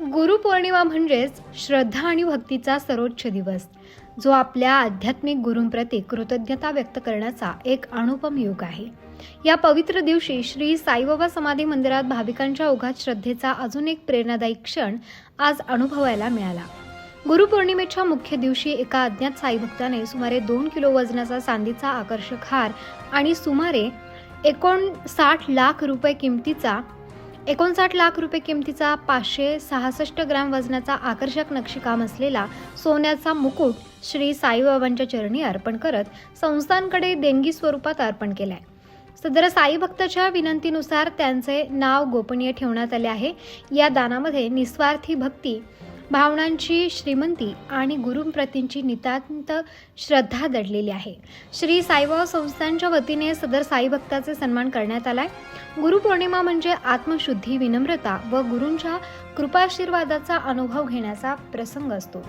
गुरुपौर्णिमा म्हणजेच श्रद्धा आणि भक्तीचा सर्वोच्च दिवस जो आपल्या आध्यात्मिक गुरूंप्रती कृतज्ञता व्यक्त करण्याचा एक अनुपम युग आहे. या पवित्र दिवशी श्री साईबाबा समाधी मंदिरात भाविकांच्या ओघात श्रद्धेचा अजून एक प्रेरणादायी क्षण आज अनुभवायला मिळाला. गुरुपौर्णिमेच्या मुख्य दिवशी एका अज्ञात साई भक्ताने सुमारे दोन किलो वजनाचा चांदीचा आकर्षक हार आणि सुमारे एकोणसाठ लाख रुपये किमतीचा एकोणसाठ लाख रुपये किमतीचा पाचशे सहासष्ट ग्रॅम वजनाचा आकर्षक नक्षीकाम असलेला सोन्याचा मुकुट श्री साईबाबांच्या चरणी अर्पण करत संस्थांकडे देणगी स्वरूपात अर्पण केलाय. सदर साई भक्ताच्या विनंतीनुसार त्यांचे नाव गोपनीय ठेवण्यात आले आहे. या दानामध्ये निस्वार्थी भक्ती भावनांची श्रीमंती आणि गुरुंप्रतींची नितांत श्रद्धा दडलेली आहे. श्री साईबाबा संस्थांच्या वतीने सदर साई भक्ताचे सन्मान करण्यात आलाय. गुरुपौर्णिमा म्हणजे आत्मशुद्धी विनम्रता व गुरूंच्या कृपाशीर्वादाचा अनुभव घेण्याचा प्रसंग असतो.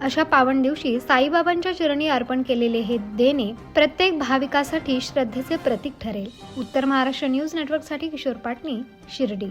अशा पावन दिवशी साईबाबांच्या चरणी अर्पण केलेले हे देणे प्रत्येक भाविकासाठी श्रद्धेचे प्रतीक ठरेल. उत्तर महाराष्ट्र न्यूज नेटवर्कसाठी किशोर पाटणी शिर्डी.